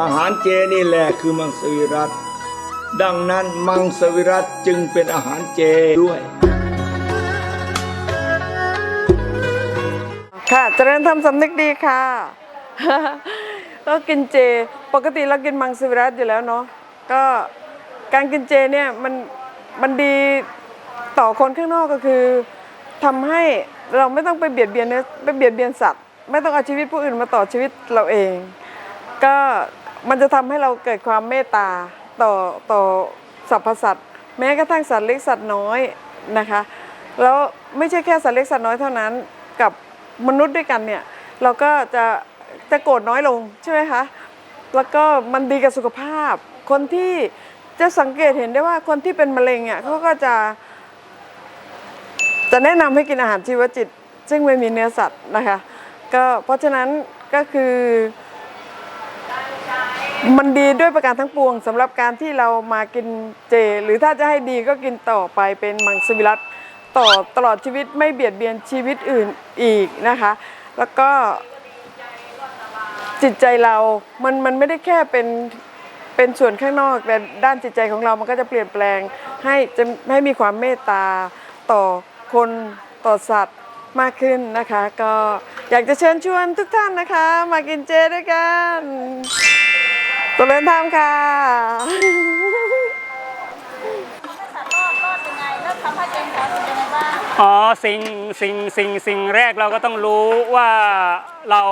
อาหารเจนี่แหละคือมังสวิรัตดังนั้นมังสวิรัตจึงเป็นอาหารเจด้วย ค่ะเจริญธรรมสำนึกดีค่ะ ก็กินเจ ปกติเรากินมังสวิรัตอยู่แล้วเนาะก็การกินเจเนี่ยมันมันดีต่อคนข้างนอกก็คือทำให้เราไม่ต้องไปเบียดเบียนเนื้อไปเบียดเบียนสัตว์ ไม่ต้องเอาชีวิตผู้อื่นมาต่อชีวิตเราเอง ก็ มันจะทำให้เราเกิดความเมตตาต่อต่อสรรพสัตว์แม้กระทั่งสัตว์เล็กสัตว์น้อยนะคะ แล้วไม่ใช่แค่สัตว์เล็กสัตว์น้อยเท่านั้น กับมนุษย์ด้วยกันเนี่ยเราก็จะจะโกรธน้อยลงใช่ไหมคะแล้วก็มันดีกับสุขภาพ คนที่จะสังเกตเห็นได้ว่าคนที่เป็นมะเร็งอะเขาก็จะ จะแนะนำให้กินอาหารชีวจิต ซึ่งไม่มีเนื้อสัตว์นะคะ ก็เพราะฉะนั้นก็คือ มันดีด้วยประการทั้งปวงสำหรับการที่เรามากินเจ หรือถ้าจะให้ดีก็กินต่อไปเป็นมังสวิรัตต่อตลอดชีวิตไม่เบียดเบียนชีวิตอื่นอีกนะคะ แล้วก็จิตใจเรามันมันไม่ได้แค่เป็นเป็นส่วนข้างนอกแต่ด้านจิตใจของเรามันก็จะเปลี่ยนแปลงให้จะให้มีความเมตตาต่อคนต่อสัตว์มากขึ้นนะคะ ก็อยากจะเชิญชวนทุกท่านนะคะ มากินเจด้วยกัน ตเริญธรรมค่ะสัตว์รอดรอดยังไงแล้วทำให้ตัวเองขอเป็นยังไงบ้างอ๋อสิ่งสิ่งสิ่งสิ่งแรกเราก็ต้องรู้ว่าเรา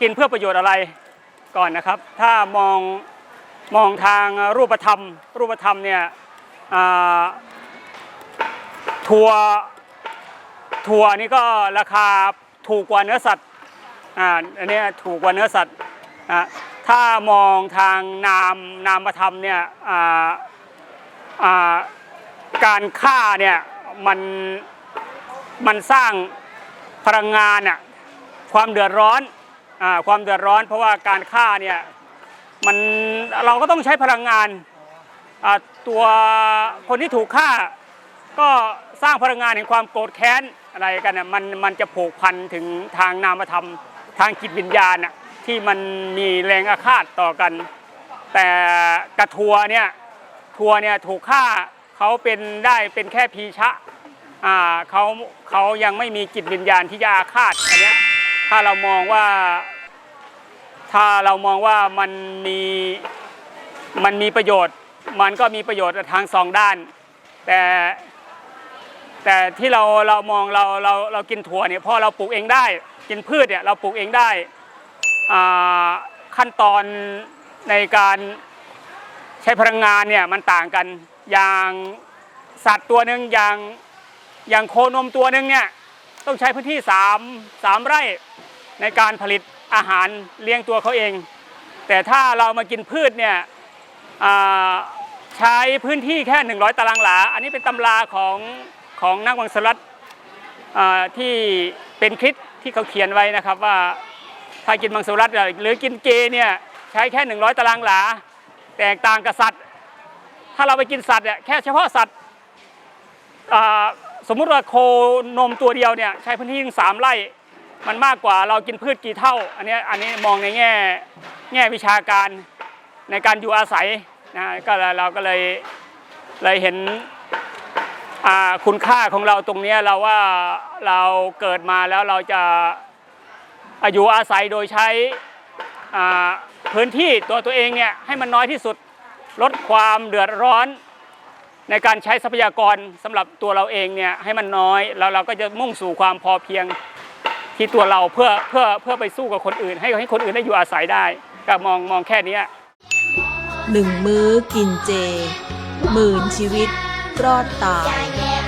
กินเพื่อประโยชน์อะไรก่อนนะครับ ถ้ามองมองทางรูปธรรม รูปธรรมเนี่ยอ่าถั่วถั่วนี่ก็ราคาถูกกว่าเนื้อสัตว์อ่าอันเนี้ยถูกกว่าเนื้อสัตว์อะ ถ้ามองทางนามนามธรรมเนี่ยการฆ่าเนี่ยมันมันสร้างพลังงานอะความเดือดร้อนอความเดือดร้อน เพราะว่าการฆ่าเนี่ยมันเราก็ต้องใช้พลังงานตัวคนที่ถูกฆ่า ก็สร้างพลังงานแห่งความโกรธแค้นอะไรกันน่ะมันมันจะผูกพันถึงทางนามธรรมทางจิตวิญญาณน่ะ ที่มันมีแรงอาฆาตต่อกัน แต่กระทัวเนี่ยทัวเนี่ยถูกฆ่าเขาเป็นได้เป็นแค่พีชะอ่าเขาเขายังไม่มีจิตวิญญาณที่จะอาฆาตอันเนี้ยถ้าเรามองว่าถ้าเรามองว่ามันมีมันมีประโยชน์ มันก็มีประโยชน์ทางสองด้าน แต่แต่ที่เราเรามองเราเราเรากินถั่วเนี่ยพราะเราปลูกเองได้ กินพืชเนี่ยเราปลูกเองได้ ขั้นตอนในการใช้พลังงานเนี่ยมันต่างกันอย่างสัตว์ตัวหนึ่งอย่างอย่างโคนมตัวหนึ่งเนี่ยต้องใช้พื้นที่3 3ไร่ในการผลิตอาหารเลี้ยงตัวเขาเอง แต่ถ้าเรามากินพืชเนี่ยใช้พื้นที่แค่ 100 ตารางหลา อันนี้เป็นตำราของของนักวังสลัดที่เป็นคลิปที่เขาเขียนไว้นะครับว่า ถ้ากินมังสวิรัตหรือกินเจเนี่ยใช้แค่ 100 ตารางหลา แตกต่างกับสัตว์ ถ้าเราไปกินสัตว์เนี่ยแค่เฉพาะสัตว์สมมุติว่าโคนมตัวเดียวเนี่ยใช้พื้นที่ถึงสามไร่มันมากกว่าเรากินพืชกี่เท่า อันนี้อันนี้มองในแง่แง่วิชาการในการอยู่อาศัยนะก็เราก็เลยเลยเห็นคุณค่าของเราตรงนี้เราว่าเราเกิดมาแล้วเราจะ อยู่อาศัยโดยใช้พื้นที่ตัวตัวเองเนี่ยให้มันน้อยที่สุดลดความเดือดร้อนในการใช้ทรัพยากรสำหรับตัวเราเองเนี่ยให้มันน้อยแล้วเราก็จะมุ่งสู่ความพอเพียงที่ตัวเราเพื่อเพื่อเพื่อไปสู้กับคนอื่น ให้ให้คนอื่นได้อยู่อาศัยได้ก็มองมองแค่นี้หนึ่งมื้อกินเจหมื่นชีวิตรอดตาย